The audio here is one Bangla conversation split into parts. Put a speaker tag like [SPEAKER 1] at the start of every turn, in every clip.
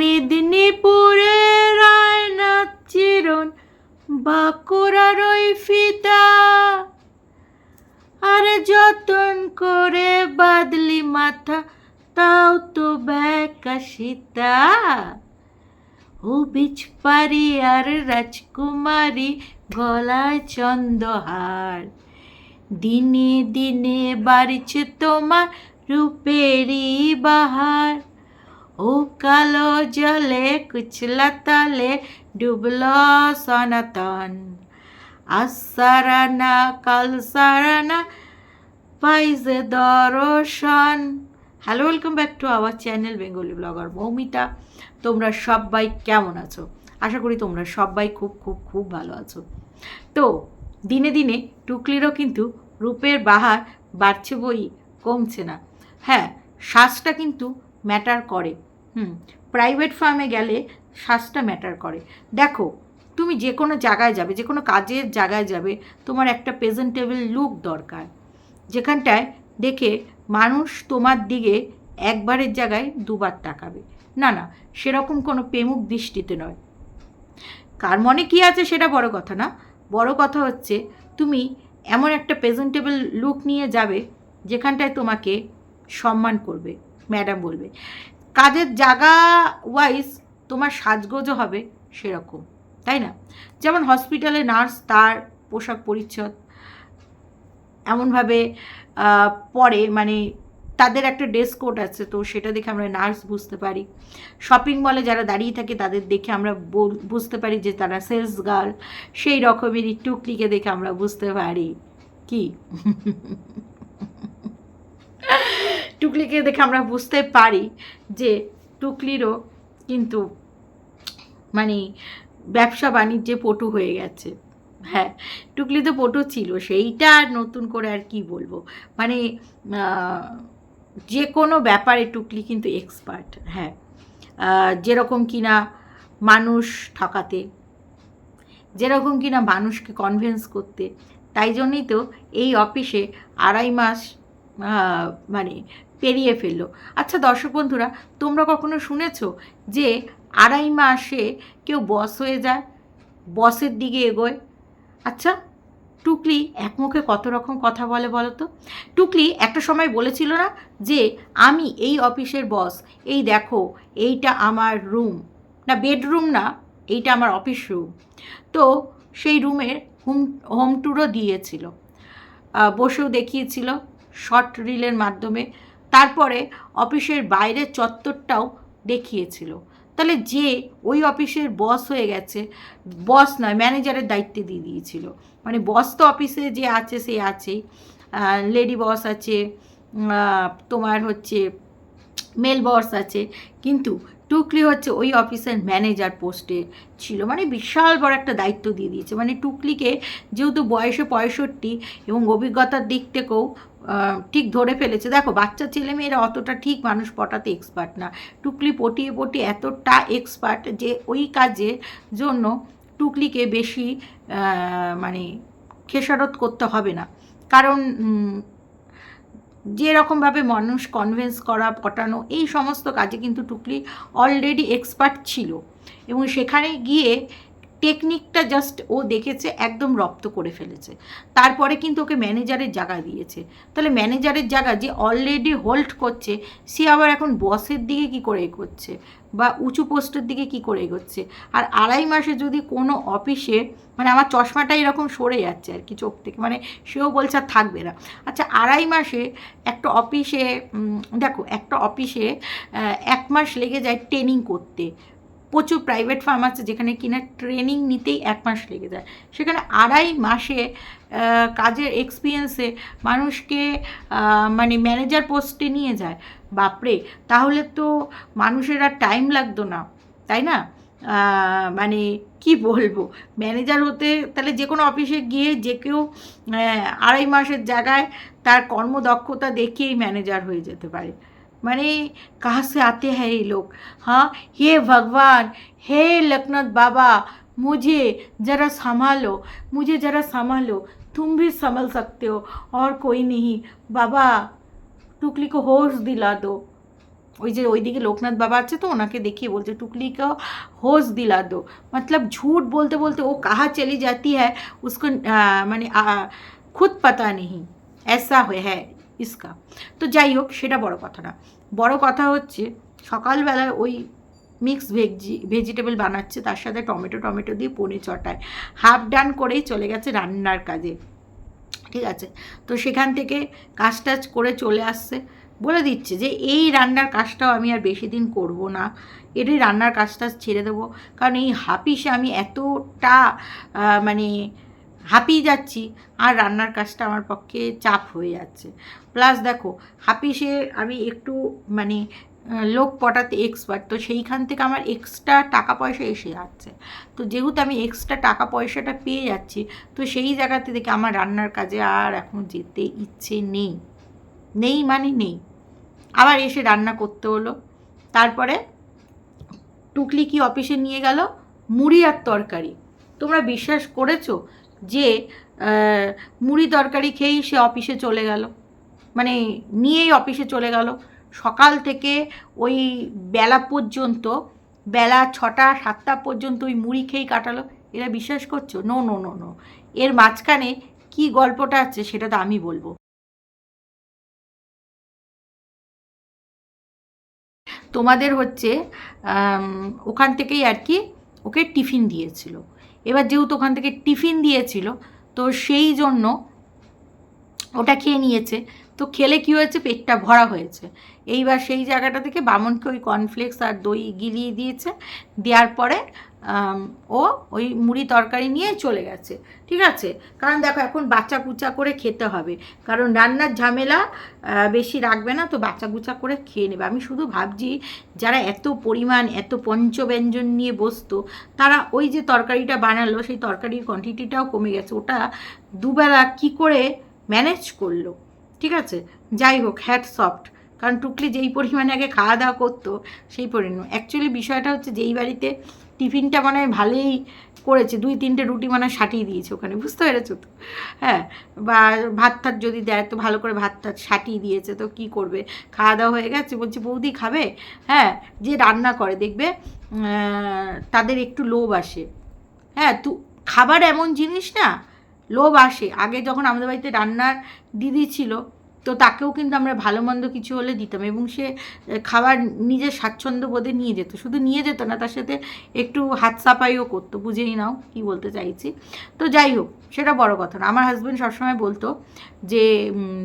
[SPEAKER 1] মেদিনীপুরে রায়না চিরন বাঁকুড়ার ওই ফিতা। আরে যতন করে বাদলি মাথা, তাও তো ব্যাকা সীতা। ও বিচপারি আর রাজকুমারী গলায় চন্দহার দিনে দিনে বাড়ছে তোমার রূপেরই বাহার। ও কালো জলে কুচলা তলে ডুবল সনাতন আসারানা কাল সারানা পাইজে দর্শন hello welcome back to our channel Bengali blogger Moumita তোমরা সবাই কেমন আছো? আশা করি তোমরা সবাই খুব খুব খুব ভালো আছো। তো, দিনে দিনে টুকলিরও কিন্তু রূপের বাহার বাড়ছে বই কমছে না। হ্যাঁ শ্বাসটা কিন্তু ম্যাটার করে। হুম প্রাইভেট ফার্মে গেলে শ্বাসটা ম্যাটার করে। দেখো, তুমি যে কোনো জায়গায় যাবে, যে কোনো কাজের জায়গায় যাবে, তোমার একটা প্রেজেন্টেবল লুক দরকার। যেখানটায় দেখে মানুষ তোমার দিকে একবারের জায়গায় দুবার তাকাবে। না না, সেরকম কোনো প্রেমুক দৃষ্টিতে নয়। কার মনে কী আছে সেটা বড় কথা না। বড় কথা হচ্ছে, তুমি এমন একটা প্রেজেন্টেবল লুক নিয়ে যাবে, যেখানটায় তোমাকে সম্মান করবে ম্যাডাম বলবে। কাজের জায়গা ওয়াইজ তোমার সাজগোজও হবে সেরকম, তাই না? যেমন হসপিটালে নার্স তার পোশাক পরিচ্ছদ, এমনভাবে পরে মানে তাদের একটা ড্রেস কোড আছে, তো সেটা দেখে আমরা নার্স বুঝতে পারি। শপিং মলে যারা দাঁড়িয়ে থাকে তাদের দেখে আমরা বুঝতে পারি যে তারা সেলস গার্ল সেই রকমেরই টুকলিকে দেখে আমরা বুঝতে পারি, কি? টুকলিকে দেখে আমরা বুঝতে পারি যে টুকলিরও কিন্তু মানে ব্যবসা বাণিজ্যে পটু হয়ে গেছে। হ্যাঁ টুকলি তো পটু ছিল, সেইটা আর নতুন করে আর কি বলব? মানে যে কোনো ব্যাপারে টুকলি কিন্তু এক্সপার্ট হ্যাঁ। যেরকম কিনা মানুষ ঠকাতে, যেরকম কিনা মানুষকে কনভিন্স করতে, তাই জন্যই তো এই অফিসে আড়াই মাস মানে পেরিয়ে ফেলল। আচ্ছা দর্শক বন্ধুরা, তোমরা কখনো শুনেছো যে আড়াই মাসে কেউ বস হয়ে যায় বসের দিকে এগোয়? আচ্ছা টুকলি এক মুখে কত রকম কথা বলে বলো তো? টুকলি একটা সময় বলেছিল না যে, আমি এই অফিসের বস এই দেখো, এইটা আমার রুম না বেডরুম না, এইটা আমার অফিস রুম তো সেই রুমের হোম হোম ট্যুরও দিয়েছিল। বসেও দেখিয়েছিল শর্ট রিলের মাধ্যমে। তারপরে অফিসের বাইরের চত্বরটাও দেখিয়েছিল। তাহলে যে ওই অফিসের বস হয়ে গেছে বস নয় ম্যানেজারের দায়িত্বে দিয়ে দিয়েছিল। মানে বস তো অফিসে যে আছে সে আছেই। লেডি বস আছে তোমার হচ্ছে মেল বস আছে। কিন্তু টুকলি হচ্ছে ওই অফিসের ম্যানেজার পোস্টে ছিল। মানে বিশাল বড় একটা দায়িত্ব দিয়ে দিয়েছে। মানে টুকলিকে যেহেতু বয়সে পঁয়ষট্টি এবং অভিজ্ঞতার দিক থেকেও ঠিক ধরে ফেলেছে। দেখো, বাচ্চা ছেলেমেয়েরা অতটা ঠিক মানুষ পটাতে এক্সপার্ট না। টুকলি পটিয়ে পটিয়ে এতটা এক্সপার্ট যে ওই কাজের জন্য টুকলিকে বেশি মানে খেসারত করতে হবে না। কারণ যেরকমভাবে মানুষ কনভেন্স করা, পটানো, এই সমস্ত কাজে কিন্তু টুকলি অলরেডি এক্সপার্ট ছিল। এবং সেখানে গিয়ে টেকনিকটা জাস্ট ও দেখেছে, একদম রপ্ত করে ফেলেছে। তারপরে কিন্তু ওকে ম্যানেজারের জায়গা দিয়েছে। তাহলে ম্যানেজারের জায়গা যে অলরেডি হোল্ড করছে, সে আবার এখন বসের দিকে কি করে এগোচ্ছে? বা উঁচু পোস্টের দিকে কি করে এগোচ্ছে? আর আড়াই মাসে যদি কোনো অফিসে মানে আমার চশমাটা এরকম সরে যাচ্ছে আর কি চোখ থেকে মানে সেও বলছে আর থাকবে না। আচ্ছা আড়াই মাসে একটা অফিসে দেখো, একটা অফিসে এক মাস লেগে যায় ট্রেনিং করতে। প্রচুর প্রাইভেট ফার্ম আছে যেখানে কিনা ট্রেনিং নিতেই এক মাস লেগে যায়। সেখানে আড়াই মাসে কাজের এক্সপিরিয়েন্সে মানুষকে মানে ম্যানেজার পোস্টে নিয়ে যায়। বাপরে, তাহলে তো মানুষের আর টাইম লাগতো না, তাই না? মানে কি বলব? ম্যানেজার হতে তাহলে যে কোনো অফিসে গিয়ে যে কেউ আড়াই মাসের জায়গায় তার কর্মদক্ষতা দেখিয়েই ম্যানেজার হয়ে যেতে পারে। মানে कहाँ से आते हैं ये लोग हाँ हे भगवान हे लखनत बाबा मुझे ज़रा संभालो मुझे ज़रा संभालो तुम भी संभल सकते हो और कोई नहीं बाबा टुकली को होश दिला दो ওই যে ওইদিকে লোকনাথ বাবা আছে তো ওনাকে দেখিয়ে বলছে টুকলিকেও होश दिला दो मतलब झूठ बोलते बोलते वो कहाँ चली जाती है उसको आ, মানে আ, খুদ পাতা নেই ऐसा হয়ে হ্যাঁ ইসকা। তো যাই হোক, সেটা বড় কথা না। বড় কথা হচ্ছে, সকালবেলায় ওই মিক্স ভেজি ভেজিটেবল বানাচ্ছে, তার সাথে টমেটো টমেটো দিয়ে পনে চটায়। হাফ ডান করেই চলে গেছে রান্নার কাজে। ঠিক আছে? তো সেখান থেকে কাজ টাজ করে চলে আসছে। বলে দিচ্ছে যে, এই রান্নার কাজটাও আমি আর বেশি দিন করব না। এটাই রান্নার কাজটা ছেড়ে দেবো। কারণ এই হাপিসে আমি এতটা মানে হাঁপিয়ে যাচ্ছি। আর রান্নার কাজটা আমার পক্ষে চাপ হয়ে যাচ্ছে। প্লাস দেখো হাপিসে আমি একটু মানে লোক পটাতে এক্সপার্ট তো সেইখান থেকে আমার এক্সট্রা টাকা পয়সা এসে যাচ্ছে। তো যেহেতু আমি এক্সট্রা টাকা পয়সাটা পেয়ে যাচ্ছি, তো সেই জায়গাতে থেকে আমার রান্নার কাজে আর এখন যেতে ইচ্ছে নেই। নেই মানে নেই। আবার এসে রান্না করতে হলো। তারপরে টুকলি কি অফিসে নিয়ে গেল? মুড়ি আর তরকারি। তোমরা বিশ্বাস করেছ? যে মুড়ি তরকারি খেয়েই সে অফিসে চলে গেল। মানে নিয়েই অফিসে চলে গেল। সকাল থেকে ওই বেলা পর্যন্ত, বেলা ছটা, সাতটা পর্যন্ত ওই মুড়ি খেয়েই কাটালো। এরা বিশ্বাস করছ? নো নো নো নো এর মাঝখানে কি গল্পটা আছে সেটা তো আমি বলব। তোমাদের হচ্ছে ওখান থেকেই আর কি ওকে টিফিন দিয়েছিল। এবার যেহেতু ওখান থেকে টিফিন দিয়েছিল, তো সেই জন্য ওটা খেয়ে নিয়েছে। তো খেলে কী হয়েছে? পেটটা ভরা হয়েছে। এইবার সেই জায়গাটা থেকে বামনকে ওই কর্নফ্লেক্স আর দই গিলিয়ে দিয়েছে। দেওয়ার পরে ও ওই মুড়ি তরকারি নিয়ে চলে গেছে। ঠিক আছে? কারণ দেখো, এখন বাচ্চা কুচা করে খেতে হবে। কারণ রান্নার ঝামেলা বেশি রাখবে না, তো বাচ্চা কুচা করে খেয়ে নেবে। আমি শুধু ভাবছি, যারা এত পরিমাণ, এত পঞ্চব্যঞ্জন নিয়ে বসতো, তারা ওই যে তরকারিটা বানালো, সেই তরকারির কোয়ান্টিটিটাও কমে গেছে। ওটা দুবেলা কি করে ম্যানেজ করল? ঠিক আছে? যাই হোক হ্যাট সফট কারণ টুকলি যেই পরিমাণে আগে খাওয়া দাওয়া করতো, সেই পরিমাণ। অ্যাকচুয়ালি বিষয়টা হচ্ছে, যেই বাড়িতে টিফিনটা মানে ভালোই করেছে, দুই তিনটে রুটি মানে সাটিয়ে দিয়েছে ওখানে, বুঝতে পেরেছ তো? হ্যাঁ বা ভাত টাত যদি দেয় তো ভালো করে ভাত টাত সাটিয়ে দিয়েছে, তো কি করবে? খাওয়া দাওয়া হয়ে গেছে, বলছে বৌদি খাবে? হ্যাঁ যে রান্না করে, দেখবে তাদের একটু লোভ আসে। হ্যাঁ তু, খাবার এমন জিনিস না, লোভ আসে। আগে যখন আমাদের বাড়িতে রান্নার দিদি ছিল তো তাকেও কিন্তু আমরা ভালো মন্দ কিছু হলে দিতাম এবং সে খাবার নিজের স্বাচ্ছন্দ্য বোধে নিয়ে যেত। শুধু নিয়ে যেত না, তার সাথে একটু হাত সাফাইও করতো। বুঝেই নাও কি বলতে চাইছি। তো যাই হোক, সেটা বড় কথা না। আমার হাজব্যান্ড সবসময় বলতো যে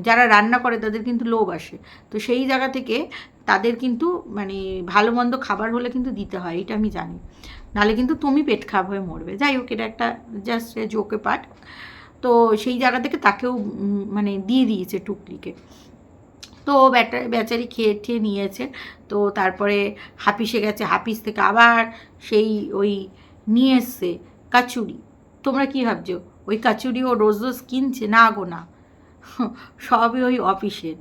[SPEAKER 1] যারা রান্না করে তাদের কিন্তু লোভ আসে। তো সেই জায়গা থেকে তাদের কিন্তু মানে ভালো মন্দ খাবার হলে কিন্তু দিতে হয় এটা আমি জানি। নাহলে কিন্তু তুমি পেট খারাপ হয়ে মরবে। যাই হোক, এটা একটা জাস্ট জোকে পার্ট তো সেই জায়গা থেকে তাকেও মানে দিয়ে দিয়েছে টুকলিকে। তো ব্যাটা বেচারি খেয়ে ঠেয়ে নিয়েছে। তো তারপরে হাপিসে গেছে। হাপিস থেকে আবার সেই ওই নিয়ে এসছে কাচুরি। তোমরা কি ভাবছ? ওই কাচুরি ও রোজ রোজ কিনছে? না গো না। সবই ওই অফিসের।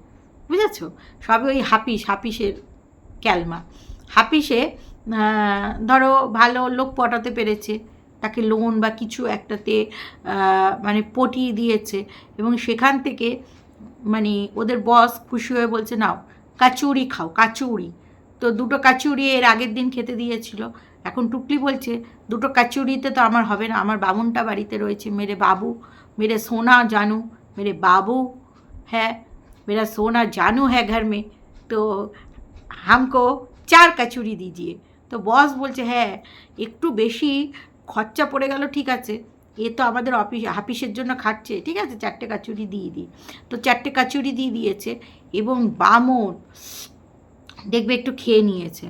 [SPEAKER 1] বুঝেছ? সবই ওই হাপিস হাপিসের ক্যালমা। আহ, ধরো ভালো লোক পটাতে পেরেছে। তাকে লোন বা কিছু একটাতে আহ, মানে পটিয়ে দিয়েছে এবং সেখান থেকে মানে ওদের বস খুশি হয়ে বলছে নাও কাচুরি খাও কাচুরি তো দুটো কাচুরি এর আগের দিন খেতে দিয়েছিল এখন টুকলি বলছে দুটো কাচুরিতে তো আমার হবে না আমার বামুনটা বাড়িতে রয়েছে মেরে বাবু মেরে সোনা জানু মেরে বাবু है मेरा सोना जानू है घर में तो हमको চার কাচুরি দিজিয়ে তো বস বলছে হ্যাঁ একটু বেশি খরচা পড়ে গেল, ঠিক আছে। এ তো আমাদের অফিস, হাফিসের জন্য খাচ্ছে ঠিক আছে? চারটে কাচুরি দিয়ে দিই। তো চারটে কাচুরি দিয়ে দিয়েছে এবং বামন, দেখবে একটু খেয়ে নিয়েছে।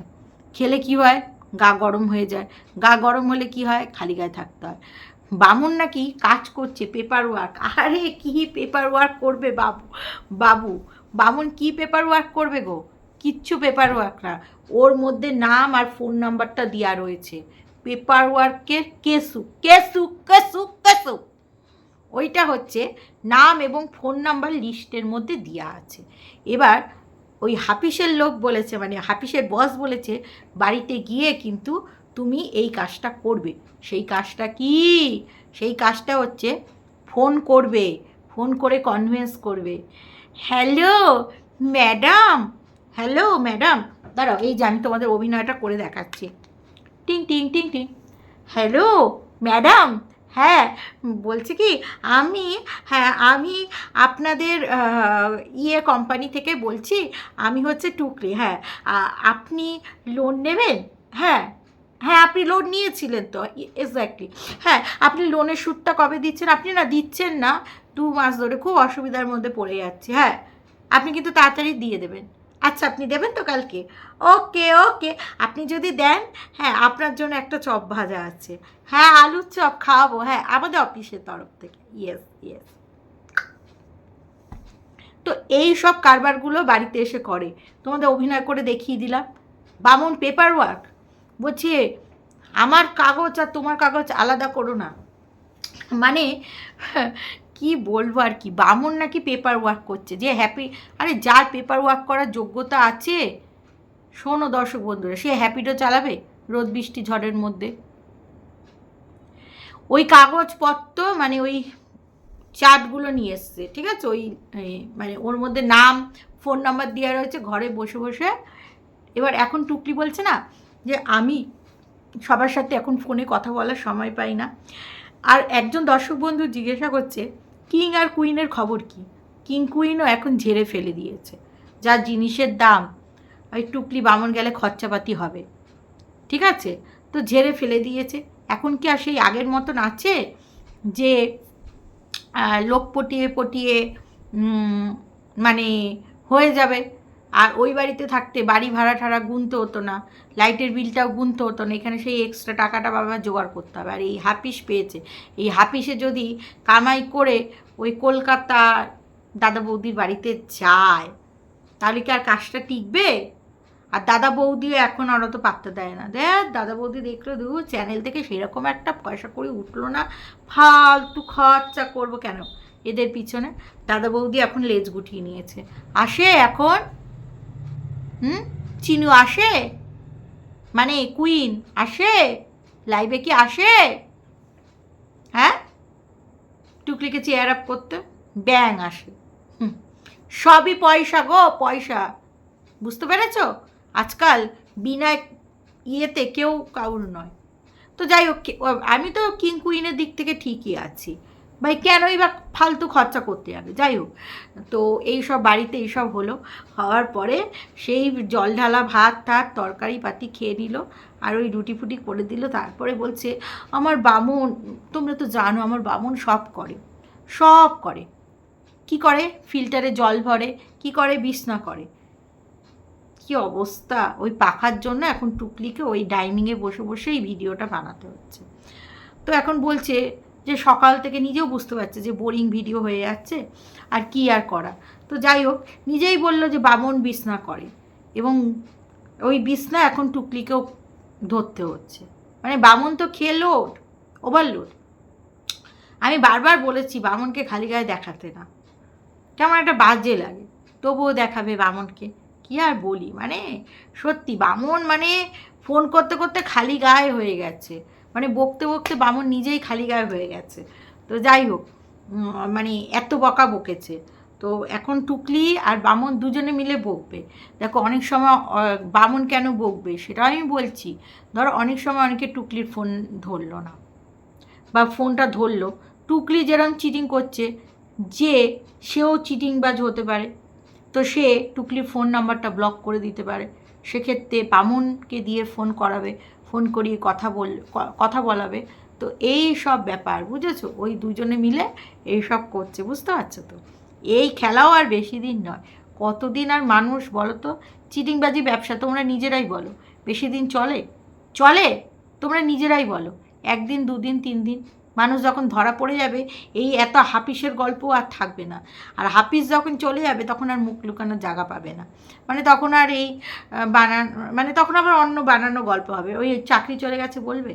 [SPEAKER 1] খেলে কি হয়? গা গরম হয়ে যায়। গা গরম হলে কি হয়? খালি গায়ে থাকতে হয়। বামন নাকি কাজ করছে পেপার ওয়ার্ক আরে, কি পেপার ওয়ার্ক করবে বাবু বাবু? বামন কি পেপার ওয়ার্ক করবে গো? কিচ্ছু পেপার ওয়ার্ক না। ওর মধ্যে নাম আর ফোন নাম্বারটা দেওয়া রয়েছে। পেপার ওয়ার্কের কেসু কেসু কেসু কেসু। ওইটা হচ্ছে নাম এবং ফোন নাম্বার লিস্টের মধ্যে দেওয়া আছে। এবার ওই হাফিসের লোক বলেছে মানে হাফিসের বস বলেছে, বাড়িতে গিয়ে কিন্তু তুমি এই কাজটা করবে। সেই কাজটা কি? সেই কাজটা হচ্ছে ফোন করবে ফোন করে কনভিন্স করবে। হ্যালো ম্যাডাম হ্যালো ম্যাডাম দাঁড়াও, এই যে আমি তোমাদের অভিনয়টা করে দেখাচ্ছি। টিং টিং টিং টিং। হ্যালো, ম্যাডাম হ্যাঁ বলছি কি, আমি হ্যাঁ আমি আপনাদের ইয়ে কোম্পানি থেকে বলছি, আমি হচ্ছে টুকরি হ্যাঁ। আপনি লোন নেবেন? হ্যাঁ হ্যাঁ আপনি লোন নিয়েছিলেন তো এক্স্যাক্টলি হ্যাঁ আপনি লোনের সুদটা কবে দিচ্ছেন? আপনি না দিচ্ছেন না, দু মাস ধরে খুব অসুবিধার মধ্যে পড়ে যাচ্ছি হ্যাঁ। আপনি কিন্তু তাড়াতাড়ি দিয়ে দেবেন। আচ্ছা আপনি দেবেন তো কালকে? ওকে ওকে। আপনি যদি দেন হ্যাঁ আপনার জন্য একটা চপ ভাজা আছে। হ্যাঁ আলুর চপ খাওয়াবো। হ্যাঁ আমাদের অফিসের তরফ থেকে। ইয়েস ইয়েস তো এই সব কারবারগুলো বাড়িতে এসে করে। তোমাদের অভিনয় করে দেখিয়ে দিলাম। বামন পেপার ওয়ার্ক বলছে, আমার কাগজ আর তোমার কাগজ আলাদা করো না। মানে কি বলব আর কি? বামন নাকি পেপার ওয়ার্ক করছে যে হ্যাপি আরে যার পেপার ওয়ার্ক করার যোগ্যতা আছে, শোনো দর্শক বন্ধুরা, সে হ্যাপিডো চালাবে রোদ বৃষ্টি ঝড়ের মধ্যে। ওই কাগজপত্র মানে ওই চার্টগুলো নিয়ে এসছে, ঠিক আছে? ওই মানে ওর মধ্যে নাম ফোন নাম্বার দেওয়া রয়েছে, ঘরে বসে বসে। এবার এখন টুকলি বলছে না যে আমি সবার সাথে এখন ফোনে কথা বলার সময় পাই না। আর একজন দর্শক বন্ধু জিজ্ঞাসা করছে কিং আর কুইনের খবর কি? কিং কুইনও এখন ঝেড়ে ফেলে দিয়েছে। যা জিনিসের দাম। ওই টুকলি বামন গেলে খরচাপাতি হবে। ঠিক আছে? তো ঝেড়ে ফেলে দিয়েছে। এখন কি আর সেই আগের মতন আছে? যে লোক পটিয়ে পটিয়ে মানে হয়ে যাবে। আর ওই বাড়িতে থাকতে বাড়ি ভাড়া ঠাড়া গুনতে হতো না, লাইটের বিলটাও গুনতে হতো না, এখানে সেই এক্সট্রা টাকাটা বাবা জোগাড় করতে হবে। আর এই হাপিস পেয়েছে, এই হাপিসে যদি কামাই করে ওই কলকাতা দাদা বৌদির বাড়িতে যায়, তাহলে কি আর কাজটা টিকবে? আর দাদা বৌদিও এখন আর অত পাত্তা দেয় না। দেখ, দাদা বৌদি দেখল, দু চ্যানেল থেকে সেরকম একটা পয়সা করে উঠল না, ফালতু খরচা করব কেন? এদের পিছনে দাদা বৌদি এখন লেজ গুটিয়ে নিয়েছে। আসে এখন হুম? চিনু আসে? মানে কুইন আসে? লাইভে কি আসে? হ্যাঁ? টুকলিকে চেয়ার আপ করতে ব্যাং আসে। হুম। সবই পয়সা গো, পয়সা। বুঝতে পেরেছ? আজকাল বিনা ইয়েতে কেউ কাউর নয়। তো যাই হোক, আমি তো কিং কুইনের দিক থেকে ঠিকই আছি। ভাই কেনই বা ফালতু খরচা করতে যাবে যাই হোক, তো এই সব বাড়িতে এইসব হলো। হওয়ার পরে সেই জল ঢালা ভাত টাত তরকারি পাতি খেয়ে নিল আর ওই রুটি ফুটি করে দিল। তারপরে বলছে, আমার বামুন, তোমরা তো জানো, আমার বামুন সব করে সব করে। কি করে? ফিল্টারে জল ভরে, কি করে? বিছনা করে। কি অবস্থা? ওই পাখার জন্য এখন টুকলিকে ওই ডাইনিংয়ে বসে বসে এই ভিডিওটা বানাতে হচ্ছে। তো এখন বলছে যে সকাল থেকে নিজেও বুঝতে পারছে যে বোরিং ভিডিও হয়ে যাচ্ছে আর কি আর করা। তো যাই হোক, নিজেই বলল যে বামন বিছনা করে এবং ওই বিছনা এখন টুকলিকেও ধরতে হচ্ছে। মানে বামন তো খেয়ে লোড ওভারলোড আমি বারবার বলেছি বামনকে খালি গায়ে দেখাতে না। কেমন একটা বাজে লাগে। তবুও দেখাবে বামনকে। কি আর বলি? মানে সত্যি বামন মানে ফোন করতে করতে খালি গায়ে হয়ে গেছে। মানে বকতে বকতে বামন নিজেই খালি গায়ে হয়ে গেছে। তো যাই হোক মানে এত বকা বকেছে। তো এখন টুকলি আর বামন দুজনে মিলে বকবে। দেখো অনেক সময় বামন কেন বকবে সেটাও আমি বলছি। ধরো অনেক সময় অনেকে টুকলির ফোন ধরলো না বা ফোনটা ধরলো। টুকলি যেরকম চিটিং করছে, যে সেও চিটিংবাজ হতে পারে। তো সে টুকলির ফোন নাম্বারটা ব্লক করে দিতে পারে। সেক্ষেত্রে বামুনকে দিয়ে ফোন করাবে। ফোন করিয়ে কথা বল, কথা বলাবে। তো এই সব ব্যাপার, বুঝেছ? ওই দুজনে মিলে এই সব করছে, বুঝতে পারছ তো? এই খেলাও আর বেশি দিন নয়। কতদিন আর মানুষ বলো তো চিটিংবাজি ব্যবসা তোমরা নিজেরাই বলো। বেশি দিন চলে? চলে? তোমরা নিজেরাই বলো। একদিন, দুদিন তিন দিন মানুষ যখন ধরা পড়ে যাবে, এই এত হাপিসের গল্প আর থাকবে না। আর হাপিস যখন চলে যাবে, তখন আর মুখ লুকানোর জায়গা পাবে না। মানে তখন আর এই বানান মানে তখন আবার অন্য বানানো গল্প হবে। ওই চাকরি চলে গেছে বলবে?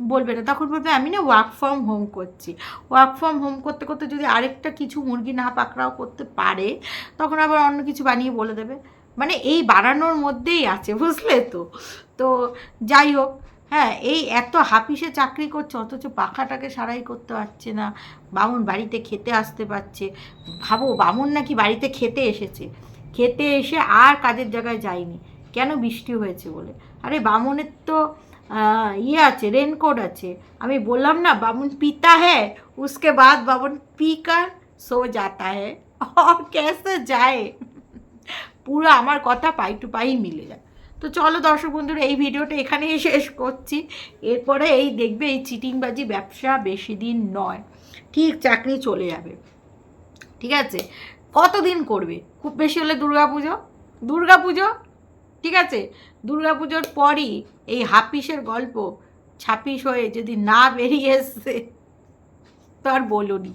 [SPEAKER 1] বলবে না। তখন বলবে, আমি না ওয়ার্ক ফ্রম হোম করছি। ওয়ার্ক ফ্রম হোম করতে করতে যদি আরেকটা কিছু মুরগি না পাকড়াও করতে পারে, তখন আবার অন্য কিছু বানিয়ে বলে দেবে। মানে এই বানানোর মধ্যেই আছে, বুঝলে তো? তো যাই হোক হ্যাঁ এই এত হাপিসে চাকরি করছে অথচ পাখাটাকে সারাই করতে পারছে না বামুন বাড়িতে খেতে আসতে পারছে ভাবো বামুন নাকি বাড়িতে খেতে এসেছে খেতে এসে আর কাজের জায়গায় যায়নি কেন বৃষ্টি হয়েছে বলে আরে বামনের তো আহ, ইয়ে আছে রেনকোট আছে আমি বললাম না বামুন পিতা হ্যাঁ उसके बाद बाबन पी कर सो जाता है और कैसे जाए পুরো আমার কথা পাই টু পাই মিলে যায় তো চলো দর্শক বন্ধুরা, এই ভিডিওটা এখানেই শেষ করছি। এরপরে এই দেখবে এই চিটিংবাজি ব্যবসা বেশি দিন নয়, ঠিক চাকরি চলে যাবে, ঠিক আছে? কতদিন করবে? খুব বেশি হলে দুর্গা পুজো দুর্গা পুজো ঠিক আছে? দুর্গা পুজোর পরই এই হাপিসের গল্প ছাপিস হয়ে যদি না বেরিয়ে এসছে তো আর বলুনি